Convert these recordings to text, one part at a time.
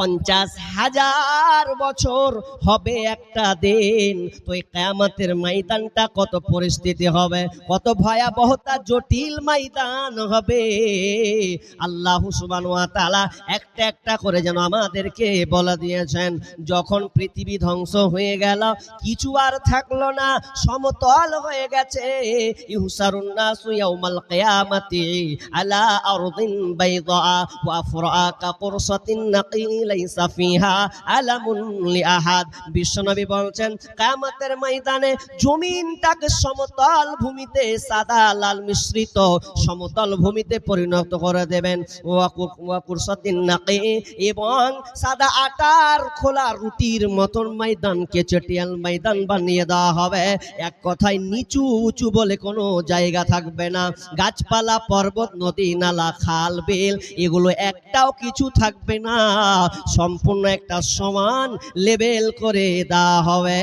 পঞ্চাশ হাজার বছর হবে একটা দিন। তো এই কেয়ামতের ময়দানটা কত পরিস্থিতি হবে, কত ভয়াবহতা, জটিল ময়দান হবে। আল্লাহ তালা একটা একটা করে যেন আমাদেরকে বলে দিয়েছেন, যখন পৃথিবী ধ্বংস হয়ে গেল, কিছু আর থাকল না, সমতল হয়ে গেছে। ইহসারুন নাসু ইয়াউমাল কিয়ামাতি আলা আরদিন বাইদা ওয়া ফুরআকা কুরসাতিন নাকি বিশ্বনবী বলছেন, কিয়ামতের ময়দানে জমিনটাকে সমতল ভূমিতে সাদা লাল মিশ্রিত সমতল ভূমিতে পরিণত করে দেবেন। ওয়া কু- ওয়া কুরসাতিন নাকি, এবং সাদা আটার খোলা রুটির মতন ময়দানকে চটিয়াল ময়দান বানিয়ে দেওয়া হবে। এক কথায় নিচু উঁচু বলে কোনো জায়গা থাকবে না। গাছপালা, পর্বত, নদী, নালা, খাল, বিল, এগুলো একটাও কিছু থাকবে না। সম্পূর্ণ একটা সমান লেভেল করে দেওয়া হবে।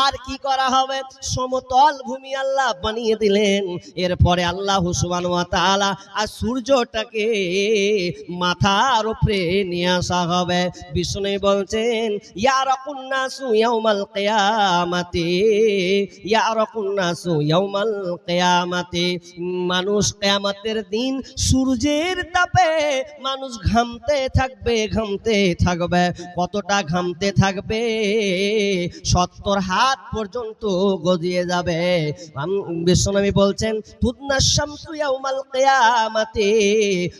আর কি করা হবে? সমতল ভূমি আল্লাহ বানিয়ে দিলেন। এরপরে আল্লাহ সুবান তাআলা আর সূর্যটাকে মাথার উপরে নিয়ে আসা হবে। বিষ্ণু বলছেন, ইয়ারাকুন নাসু ইয়াউমাল কিয়ামাতি, ইয়ারাকুন নাসু ইয়াউমাল কিয়ামাতি। মানুষ কিয়ামতের দিন সূর্যের তাপে মানুষ ঘামতে থাকবে, ঘামতে থাকবে, কতটা ঘামতে থাকবে? সত্তর হাত পর্যন্ত গজিয়ে যাবে। বিশ্বনবী বলছেন, তুদনা শামসু ইয়াউমাল কিয়ামাতি,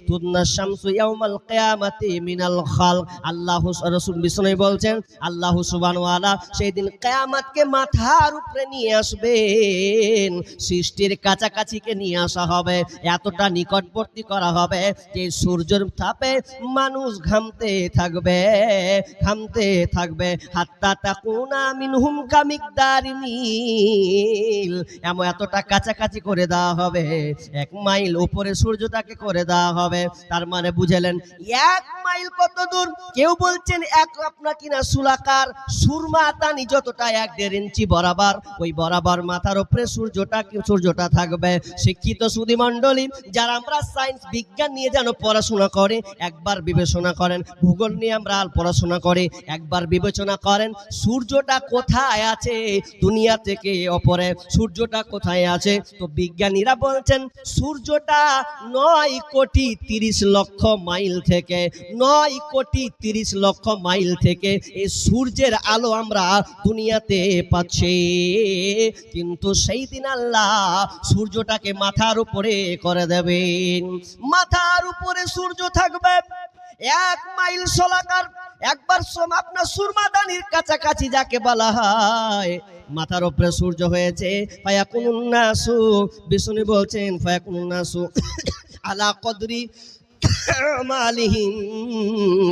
তুদনা শামসু ইয়াউমাল কিয়ামাতি মিনাল খাল আল্লাহ রাসূল বিশ্বনবী বলছেন, আল্লাহ সুবহানাহু ওয়া সেই দিন কিয়ামতকে মাথার উপরে নিয়ে আসবেন। সৃষ্টির কাছাকাছিকে নিয়ে আসা হবে, এতটা নিকটবর্তী করা হবে যে সূর্যের তাপে মানুষ ঘামতে থাকবে, ঘামতে থাকবে। হাত্তা তাকুনা মিনহুম কামিকদারি মিল এমন এতটা কাছাকাছি করে দেওয়া হবে, এক মাইল উপরে সূর্যটাকে করে দেওয়া হবে। তার মানে বুঝালেন, এক মাইল কত দূর? কেউ বলছেন এক, আপনার কিনা সুলাকার? সুরমা তানি যতটা এক দেড় ইঞ্চি বরাবর। ওই বরাবর মাথার উপরে সূর্যটা সূর্যটা থাকবে। শিক্ষিত সুদীমণ্ডলী যারা আমরা সায়েন্স বিজ্ঞান নিয়ে যেন পড়াশোনা করে, একবার বিবেচনা করেন, ভূগোল নিয়ে আমরা পড়াশোনা করে, একবার বিবেচনা করেন, সূর্যটা কোথায় আছে? দুনিয়া থেকে অপরে সূর্যটা কোথায় আছে? তো বিজ্ঞানীরা বলছেন, সূর্যটা নয় কোটি তিরিশ লক্ষ মাইল থেকে, নয় কোটি তিরিশ লক্ষ মাইল থেকে এই সূর্যের আলো আমরা দুনিয়াতে পাচ্ছি। কিন্তু সেই দিন আল্লাহ সূর্যটাকে মাথার উপরে করে দেবেন। মাথার উপরে সূর্য থাকবে। এক মাইল সলাকার একবার আপনার সুরমাদানির কাছাকাছি যাকে বলা হয়, মাথার ওপরে সূর্য হয়েছে ফায়াকুন্নাসু বিষ্ণু বলছেন ফায়াকুন্নাসু আলা কদরি মালিহিম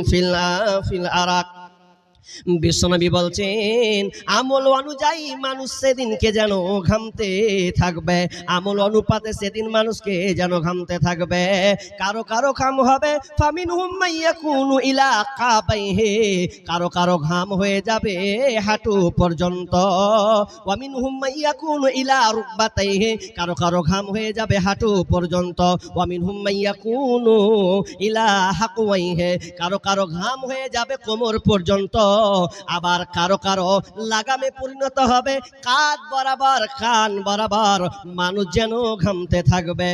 ফিল ফিল আরাক। বিশ্বনবী বলছেন, আমল অনুযায়ী মানুষ সেদিনকে যেন ঘামতে থাকবে, আমল অনুপাতে সেদিন মানুষকে যেন ঘামতে থাকবে। কারও কারও ঘাম হবে ফামিন হুমাইয়াকুনু ইলা কাবাইহে। কারও কারও ঘাম হয়ে যাবে হাঁটু পর্যন্ত। ওয়ামিন হুমাইয়াকুনু ইলা রুকবাতাইহে। কারও কারও ঘাম হয়ে যাবে হাঁটু পর্যন্ত। ওয়ামিন হুমাইয়াকুনু ইলা হাকুয়াইহে। কারও কারও ঘাম হয়ে যাবে কোমর পর্যন্ত। আবার কারও কারও লাগামে পরিণত হবে। কাঁধ বরাবর, কান বরাবর মানুষ যেন ঘামতে থাকবে।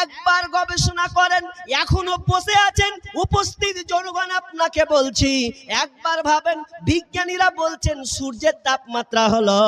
একবার গবেষণা করেন, এখনও বসে আছেন, উপস্থিত জনগণ আপনাকে বলছি, একবার ভাবেন, বিজ্ঞানীরা বলছেন সূর্যের তাপমাত্রা হলো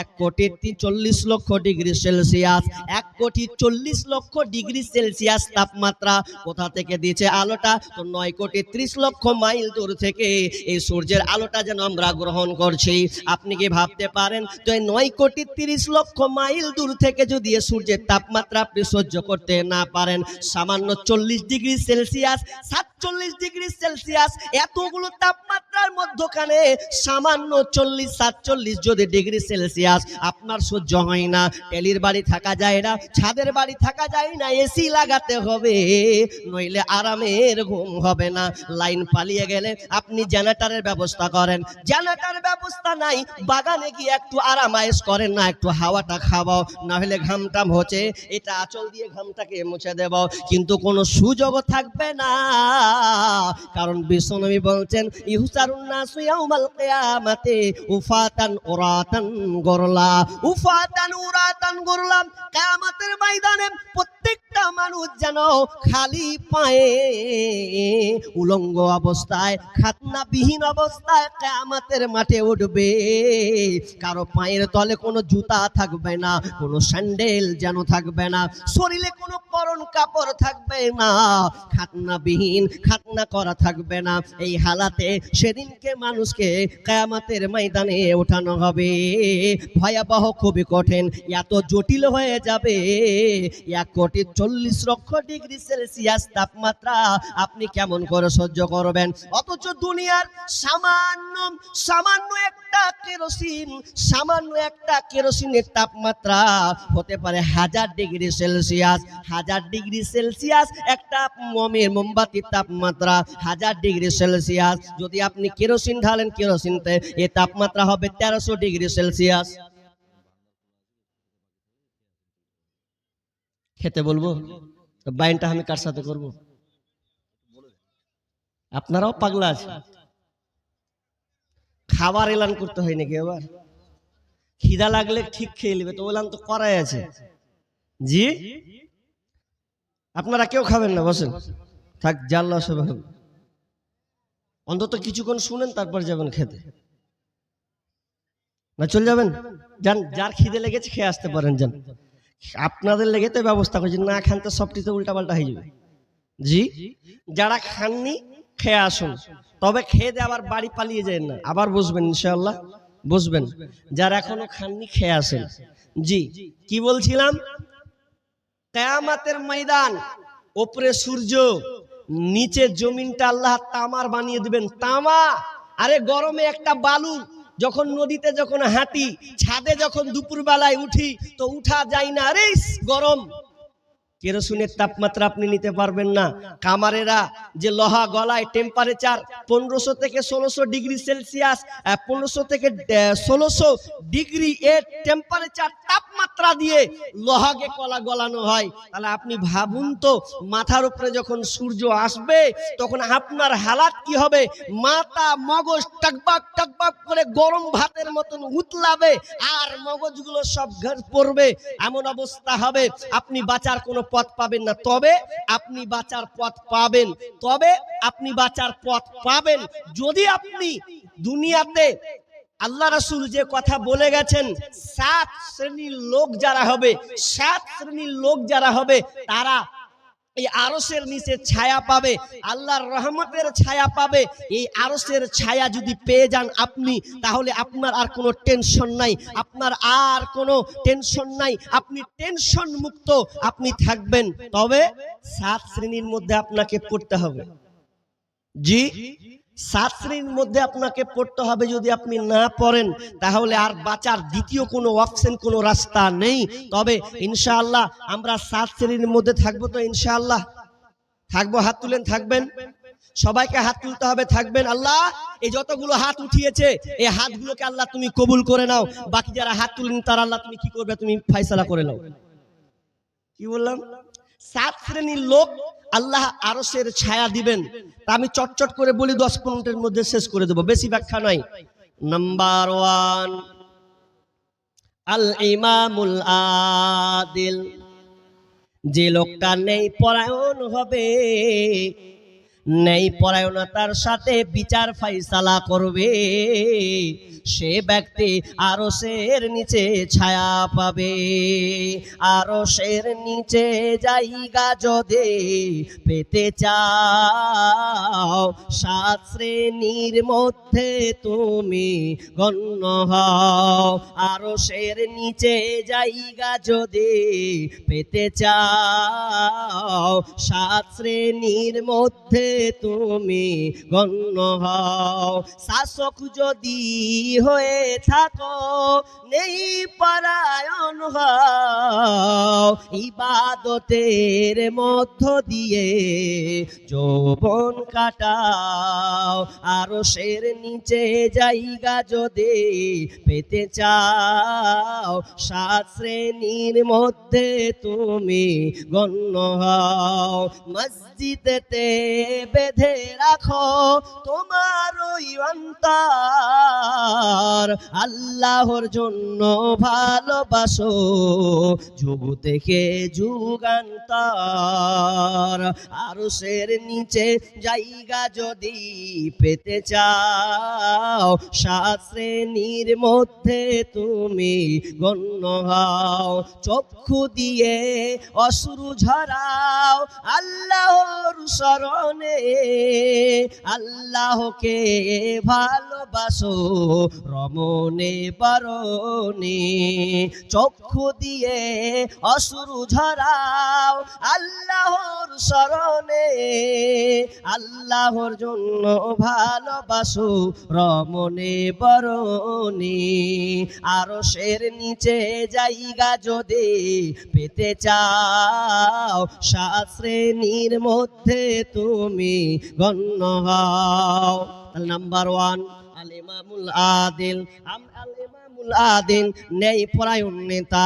এক কোটি চল্লিশ লক্ষ ডিগ্রি সেলসিয়াস। এক কোটি চল্লিশ লক্ষ ডিগ্রি সেলসিয়াস তাপমাত্রা কোথা থেকে দিয়েছে আলোটা? তো নয় কোটি ত্রিশ লক্ষ মাইল দূর থেকে এই সূর্যের আলোটা যেন আমরা গ্রহণ করছি? আপনি কি ভাবতে পারেন তো এই নয় কোটি তিরিশ লক্ষ মাইল দূর থেকে যদি সূর্যের তাপমাত্রা আপনি সহ্য করতে না পারেন, সামান্য চল্লিশ ডিগ্রি সেলসিয়াস, সাতচল্লিশ ডিগ্রি সেলসিয়াস, এতগুলো তাপমাত্রার মধ্যখানে সামান্য চল্লিশ, সাতচল্লিশ যদি ডিগ্রি সেলসিয়াস আপনার সহ্য হয় না। টেলির বাড়ি থাকা যায় না, ছাদের বাড়ি থাকা যায় না, এসি লাগাতে হবে, নইলে আরামের ঘুম হবে না। লাইন পালিয়ে গেলে আপনি জেনারেটারের ব্যবস্থা করেন। জেনারেটর ব্যবস্থা নাই, বাগানে গিয়ে একটু আরামায়েশ করেন না, একটু হাওয়াটা খাওয়াও না হলে ঘামটাম হচ্ছে। এটা আঁচল দিয়ে ঘামটাকে মুছে দেব, কিন্তু কোনো সুযোগও থাকবে না। কারণ বিশ্বনবী বলছেন ইহুসারুন্নাস ইয়াউমাল কিয়ামাতে উফাতান উরাতান গরলা। উফাতান উরাতান গরলা, কিয়ামতের ময়দানে প্রত্যেকটা মানুষ যেন খালি পায়ে, উলঙ্গ অবস্থায়, খাতনাবিহীন অবস্থায় কিয়ামতের মাঠে উঠবে। কারও পায়ের তলে কোনো জুতা থাকবে না, কোনো স্যান্ডেল যেন থাকবে না, শরীরে কোনো পরন কাপড় থাকবে না, খাতনাবিহীন খাতনা করা থাকবে না। এই হালাতে সেদিনকে মানুষকে কায়ামাতের ময়দানে ওঠানো হবে। ভয়াবহ, খুবই কঠিন, এত জটিল হয়ে যাবে। এক কোটি চল্লিশ লক্ষ ডিগ্রি সেলসিয়াস তাপমাত্রা আপনি কেমন করে সহ্য করবেন? অথচ দুনিয়ার সামান্য সামান্য একটা কেরোসিন, সামান্য একটা কেরোসিনের তাপমাত্রা হতে পারে হাজার ডিগ্রি সেলসিয়াস। হাজার ডিগ্রি সেলসিয়াস একটা মমের মোমবাতির তাপমাত্রা হাজার ডিগ্রি সেলসিয়াস। যদি আপনি কেরোসিন ঢালেন কেরোসিনতে, এ তাপমাত্রা হবে তেরোশো ডিগ্রি সেলসিয়াস। খেতে বলব? তো বাইনটা আমি কার সাথে করব? আপনারাও পাগলা আছে খাবার এলান করতে হয় নাকি আবার? খিদা লাগলে ঠিক খেয়ে নেবে, তো বললাম তো করাই আছে। জি? আপনারা কেউ খাবেন না, বসেন। থাক, জানলা সব হবে। অন্তত কিছুক্ষণ শুনেন, তারপর যাবেন খেতে। না, চলে যাবেন? যান, যার খিদে লেগেছে খেয়ে আসতে পারেন, যান। আপনাদের লেগে তো ব্যবস্থা করছি, না খান তো তো উল্টাপাল্টা হয়ে যাবে। জি? যারা খাননি, খেয়ে আসুন। তবে খেয়ে দিয়ে আবার বাড়ি পালিয়ে যায় না। আবার বসবেন ইনশাআল্লাহ? বসবেন যারা এখনও খাননি, খেয়ে আসেন। জি, কি বলছিলাম? কেয়ামাতের ময়দান ওপরে সূর্য, নিচে জমিনটা আল্লাহ তামার বানিয়ে দিবেন। তামা, আরে গরমে একটা বালু, যখন নদীতে যখন হাঁটি, ছাদে যখন দুপুর বেলায় উঠি, তো উঠা যায় না। আরে গরম। কেরোসিনের তাপমাত্রা আপনি নিতে পারবেন না। কামারেরা যে লোহা গলায় টেম্পারেচার পনেরোশো থেকে ষোলোশো ডিগ্রি সেলসিয়াস পনেরোশো থেকে ষোলোশো ডিগ্রি এর টেম্পারেচার তাপমাত্রা দিয়ে লোহাকে কলা গলানো হয়। তাহলে আপনি ভাবুন তো, মাথার উপরে যখন সূর্য আসবে, তখন আপনার হালাত কি হবে? মাথা, মগজ টাকবাক টাকবাক করে গরম ভাতের মতন উতলাবে, আর মগজগুলো সব ঘর পড়বে। এমন অবস্থা হবে, আপনি বাঁচার কোনো পথ পাবেন না। তবে আপনি বাঁচার পথ পাবেন। তবে আপনি বাঁচার পথ পাবেন। যদি আপনি দুনিয়াতে আল্লাহ রাসুল যে কথা বলে গেছেন, সাত শ্রেণির লোক যারা হবে, সাত শ্রেণির লোক যারা হবে, তারা এই আরসের নিচে ছায়া পাবে, আল্লাহর রহমতের ছায়া পাবে। এই আরসের ছায়া যদি পেয়ে যান আপনি, তাহলে আপনার আর কোনো টেনশন নাই, আপনার আর কোনো টেনশন নাই। আপনি টেনশন মুক্ত, আপনি থাকবেন। তবে সাত শ্রেণির মধ্যে আপনাকে পড়তে হবে। জি? সাত শ্রেণির মধ্যে আপনাকে পড়তে হবে যদি আপনি না পড়েন, তাহলে আর বাঁচার দ্বিতীয় কোনো অপশন কোনো রাস্তা নেই। তবে ইনশাআল্লাহ আমরা সাত শ্রেণির মধ্যে থাকব তো ইনশাআল্লাহ? থাকব, হাত তুলেন, থাকবেন? সবাইকে হাত তুলতে হবে, থাকবেন? আল্লাহ, এই যতগুলো হাত উঠিয়েছে, এই হাতগুলোকে আল্লাহ তুমি কবুল করে নাও। বাকি যারা হাত তুলেন, তার আল্লাহ তুমি কি করবে? তুমি ফাইসালা করে নাও। কি বললাম? সাত শ্রেণির লোক আল্লাহ আরসের ছায়া দিবেন। তা আমি চটচট করে বলি, দশ পনেরোটার মধ্যে শেষ করে দেবো। বেশি ব্যাখ্যা নয়। নাম্বার ওয়ান আল ইমামুল আদিল। যে লোকটা নেই, পরায়ণ হবে। নেই পরায়ণতার সাথে বিচার ফাইসালা করবে। সে ব্যক্তি আরও সের নিচে ছায়া পাবে। আরও সের নিচে জায়গা যদি পেতে চাও, সাত শ্রেণির মধ্যে তুমি গণ্য হও। আরও সের নিচে জায়গা যদি পেতে চাও, সাত শ্রেণির মধ্যে তুমি গণ্য হও। শাসক যদি হয়ে থাকো, নেই পরায়ণ হও। ইবাদতের মধ্য দিয়ে যৌবন কাটাও। আরও শের নিচে জায়গা যদি পেতে চাও, সাত শ্রেণির মধ্যে তুমি গণ্য হও। মসজিদেতে বেঁধে রাখো তোমার ওই অন্তর। আল্লাহর জন্য ভালোবাসো। যুগ থেকে যুগান্তর আরও শের নিচে জায়গা যদি পেতে চাও, সাত শ্রেণির মধ্যে তুমি গণ্য হও। চক্ষু দিয়ে অশ্রু ঝরাও আল্লাহর স্মরণে আল্লাহকে ভালোবাসো রমনে বরণে চক্ষু দিয়ে অশ্রু ঝরাও আল্লাহর স্মরণে আল্লাহর জন্য ভালোবাসো রমনে বরণে। আরও শের নিচে জায়গা যদি পেতে চাও শ্রেণির মধ্যে তুমি গণ্য হও। Number one. আল ইমামুল আদিল আম আল আদিল ন্যায় পরায়ণ নেতা।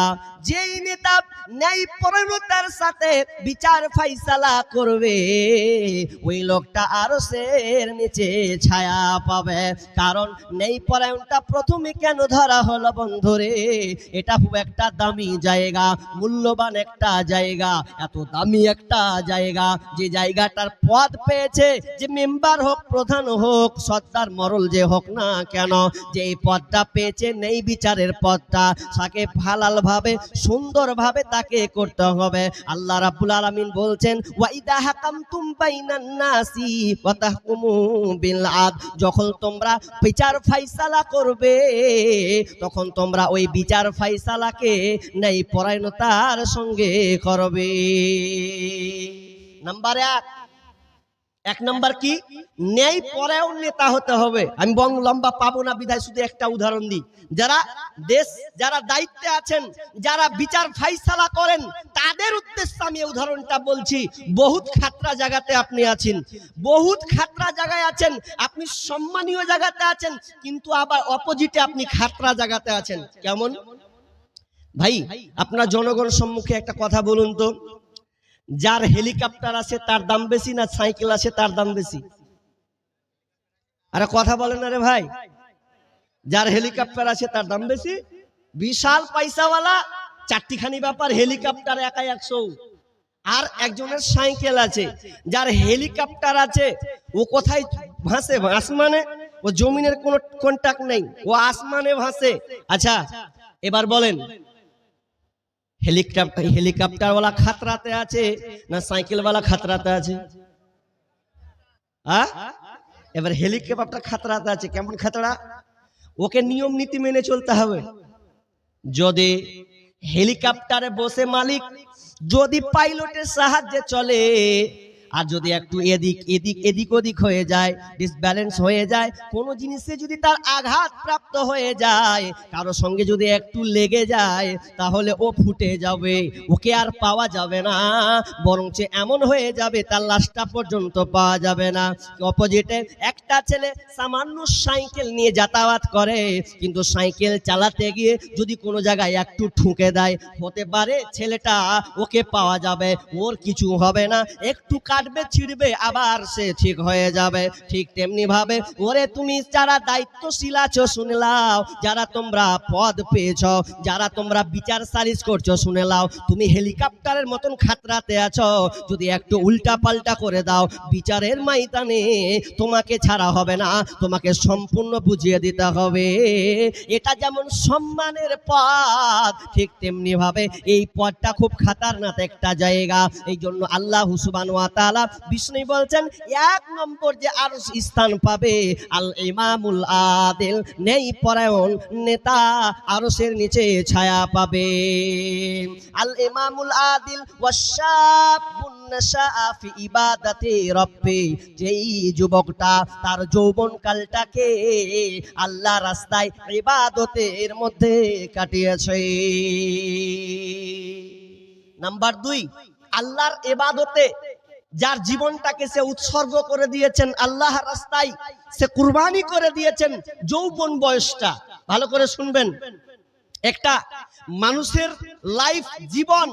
যেই নেতা ন্যায় পরায়ণতার সাথে বিচার ফাইসালা করবে, ওই লোকটা আরও সের নিচে ছায়া পাবে। কারণ নেই পরায়ণটা প্রথমে কেন ধরা হলো বন্ধুরে? এটা খুব একটা দামি জায়গা, মূল্যবান একটা জায়গা, এত দামি একটা জায়গা। যে জায়গাটার পদ পেয়েছে, যে মেম্বার হোক, প্রধান হোক, সর্দার মরল যে হোক না কেন যে পদটা পেয়েছে নেই বিচারের পথটা, তাকে হালাল ভাবে সুন্দর ভাবে তাকে করতে হবে। আল্লাহ রাব্বুল আলামিন বলছেন, ওয়াইদা হাকামতুম বাইনান নাসি ওয়া তাহকুমু বিল আদ। যখন তোমরা বিচার ফাইসালা করবে, তখন তোমরা ওই বিচার ফাইসালাকে নেই পরায়ণতার সঙ্গে করবে। নাম্বার এক এক নম্বর কি? ন্যায় পরায়ণ নেতা হতে হবে। আমি বং লম্বা পাবো না, বিধায় শুধু একটা উদাহরণ দিই। যারা দেশ, যারা দায়িত্বে আছেন, যারা বিচার ফাইসালা করেন, তাদের উদ্দেশ্যে আমি উদাহরণটা বলছি। বহুত খাতরা জায়গাতে আপনি আছেন। বহুত খাতরা জায়গায় আছেন। আপনি সম্মানীয় জায়গাতে আছেন, কিন্তু আবার অপোজিটে আপনি খাতরা জায়গাতে আছেন। কেমন? ভাই, আপনার জনগণ সম্মুখে একটা কথা বলুন তো। যার হেলিকপ্টার আছে, তার দাম বেশি না সাইকেল আছে, তার দাম বেশি। আরে কথা বলেন না রে ভাই। যার হেলিকপ্টার আছে, তার দাম বেশি। বিশাল পয়সাওয়ালা চারটিখানি ব্যাপার হেলিকপ্টার, একাই একশো। আর একজনের সাইকেল আছে, যার হেলিকপ্টার আছে, ও কোথায় ভাসে? আসমানে? ও জমিনের কোনো কন্টাক্ট নেই। ও আসমানে ভাসে। আচ্ছা এবার বলেন হেলিকপ্টার হেলিকপ্টারওয়ালা খাতরাতে আছে না সাইকেলওয়ালা খাতরাতে আছে? এবার হেলিকপ্টার খাতরাতে আছে, কেমন খাতরা? ওকে নিয়ম নীতি মেনে চলতে হবে। যদি হেলিকপ্টারে বসে মালিক, যদি পাইলটের সাহায্যে চলে আর যদি একটু এদিক এদিক এদিক ওদিক হয়ে যায় ডিসব্যালেন্স হয়ে যায়, কোনো জিনিসে যদি তার আঘাত প্রাপ্ত হয়ে যায়, কারও সঙ্গে যদি একটু লেগে যায়, তাহলে ও ফুটে যাবে, ওকে আর পাওয়া যাবে না, বরঞ্চ এমন হয়ে যাবে তার লাশটা পর্যন্ত পাওয়া যাবে না। অপোজিটে একটা ছেলে সামান্য সাইকেল নিয়ে যাতায়াত করে, কিন্তু সাইকেল চালাতে গিয়ে যদি কোনো জায়গায় একটু ঠুকে দেয়, হতে পারে ছেলেটা ওকে পাওয়া যাবে, ওর কিছু হবে না, একটু কাটবে, ছিড়বে, আবার সে ঠিক হয়ে যাবে। ঠিক তেমনি ভাবে, ওরে তুমি যারা দায়িত্বশীল আছো, শুনে লাও যারা তোমরা পদ পেয়েছ, যারা তোমরা বিচার সালিশ করছ, শুনে লাও তুমি হেলিকপ্টারের মতন খাতরাতে আছো, যদি একটু উল্টা পাল্টা করে দাও, বিচারের ময়দানে তোমাকে ছাড়া হবে না, তোমাকে সম্পূর্ণ বুঝিয়ে দিতে হবে। এটা যেমন সম্মানের পথ, ঠিক তেমনি ভাবে, এই পদটা খুব খাতারনাক একটা জায়গা। এই জন্য আল্লাহ সুবান ওয়া তাআলা বিষ্ণু বলছেন, এক নম্বর যে আর স্থান পাবে, আল ইমামুল আদিল নেই পরায়ণ নেতা আরশের নিচে ছায়া পাবে। আল ইমামুল আদিল ইবাদাতি যেই যুবকটা তার যৌবন কালটাকে আল্লাহ রাস্তায় ইবাদতের মধ্যে কাটিয়েছে। নাম্বার দুই, আল্লাহর এবাদতে যার জীবনটাকে সে উৎসর্গ করে দিয়েছেন, আল্লাহ রাস্তায় সে কুরবানি করে দিয়েছেন যৌবন বয়সটা। ভালো করে শুনবেন। একটা মানুষের লাইফ জীবন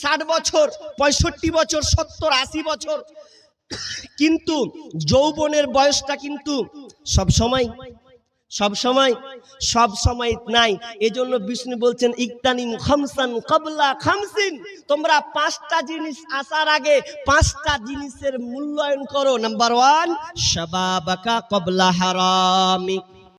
ষাট বছর, পঁয়ষট্টি বছর, সত্তর, আশি বছর। কিন্তু যৌবনের বয়সটা কিন্তু সব সময় সব সময় সব সময় নাই। এজন্য বিষ্ণু বলছেন ইকতানিম খামসান কবলা খামসিন। তোমরা পাঁচটা জিনিস আসার আগে পাঁচটা জিনিসের মূল্যায়ন করো। Number one শাবাবাকা কবলা হারামিক